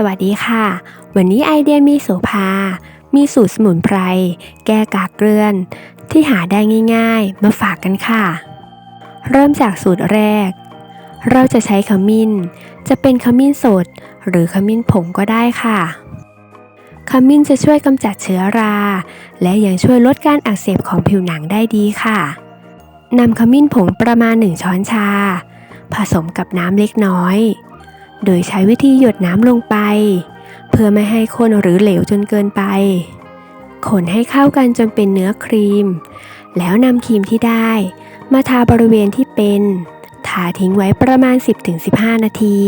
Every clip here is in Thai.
สวัสดีค่ะ วันนี้ไอเดียมีโสภา มีสูตรสมุนไพร แก้กากเกลื่อน ที่หาได้ง่าย ๆ มาฝากกันค่ะ เริ่มจากสูตรแรก เราจะใช้ขมิ้น จะเป็นขมิ้นสด หรือขมิ้นผงก็ได้ค่ะ ขมิ้นจะช่วยกำจัดเชื้อรา และยังช่วยลดการอักเสบของผิวหนังได้ดีค่ะนำขมิ้นผงประมาณ 1 ช้อนชา ผสมกับน้ำเล็กน้อย โดยใช้วิธีหยดน้ำลงไป เพื่อไม่ให้ข้นหรือเหลวจนเกินไป คนให้เข้ากันจนเป็นเนื้อครีม แล้วนำครีมที่ได้ มาทาบริเวณที่เป็น ทาทิ้งไว้ประมาณ 10-15 นาที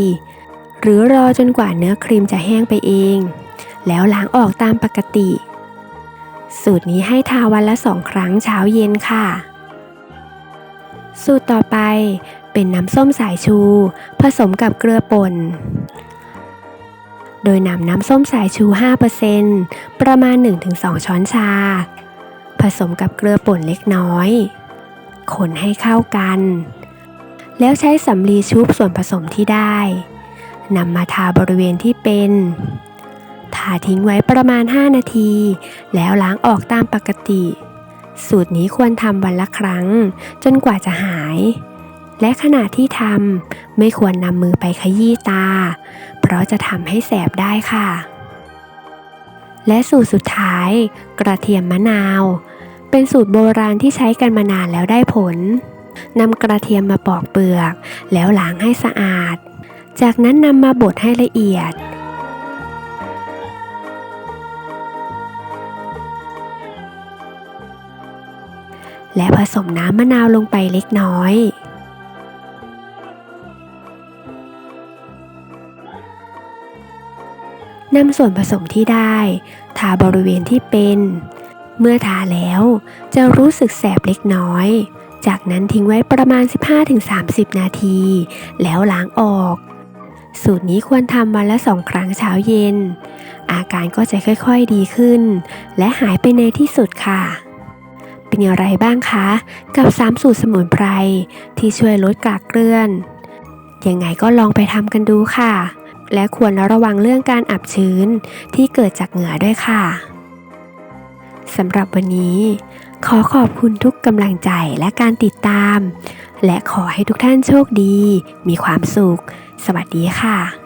หรือรอจนกว่าเนื้อครีมจะแห้งไปเอง แล้วล้างออกตามปกติ สูตรนี้ให้ทาวันละสองครั้งเช้าเย็นค่ะ สูตรต่อไป เป็นน้ำส้มสายชู ผสมกับเกลือป่น โดยนำน้ำส้มสายชู 5%ประมาณ 1-2 ช้อนชา ผสมกับเกลือป่นเล็กน้อย คนให้เข้ากัน แล้วใช้สำลีชุบส่วนผสมที่ได้นำมาทาบริเวณที่เป็น ทาทิ้งไว้ประมาณ 5 นาที แล้วล้างออกตามปกติ สูตรนี้ควรทำวันละครั้ง จนกว่าจะหาย และขณะที่ทำไม่ควรนำมือไปขยี้ตา เพราะจะทำให้แสบได้ค่ะ และสูตรสุดท้าย กระเทียมมะนาว เป็นสูตรโบราณที่ใช้กันมานานแล้วได้ผลนำกระเทียมมาปอกเปลือก แล้วล้างให้สะอาด จากนั้นนำมาบดให้ละเอียดและผสมน้ำมะนาวลงไปเล็กน้อย นำส่วนผสมที่ได้ ทาบริเวณที่เป็น เมื่อทาแล้วจะรู้สึกแสบเล็กน้อย จากนั้นทิ้งไว้ประมาณ 15-30 นาที แล้วล้างออก สูตรนี้ควรทำวันละสองครั้งเช้าเย็น อาการก็จะค่อยๆดีขึ้น และหายไปในที่สุดค่ะเป็นอย่างไรบ้างคะ กับ 3 สูตรสมุนไพรที่ช่วยลดกากเกลื่อน ยังไงก็ลองไปทำกันดูค่ะ และควรระวังเรื่องการอับชื้นที่เกิดจากเหงื่อด้วยค่ะสำหรับวันนี้ ขอขอบคุณทุกกำลังใจและการติดตาม และขอให้ทุกท่านโชคดี มีความสุข สวัสดีค่ะ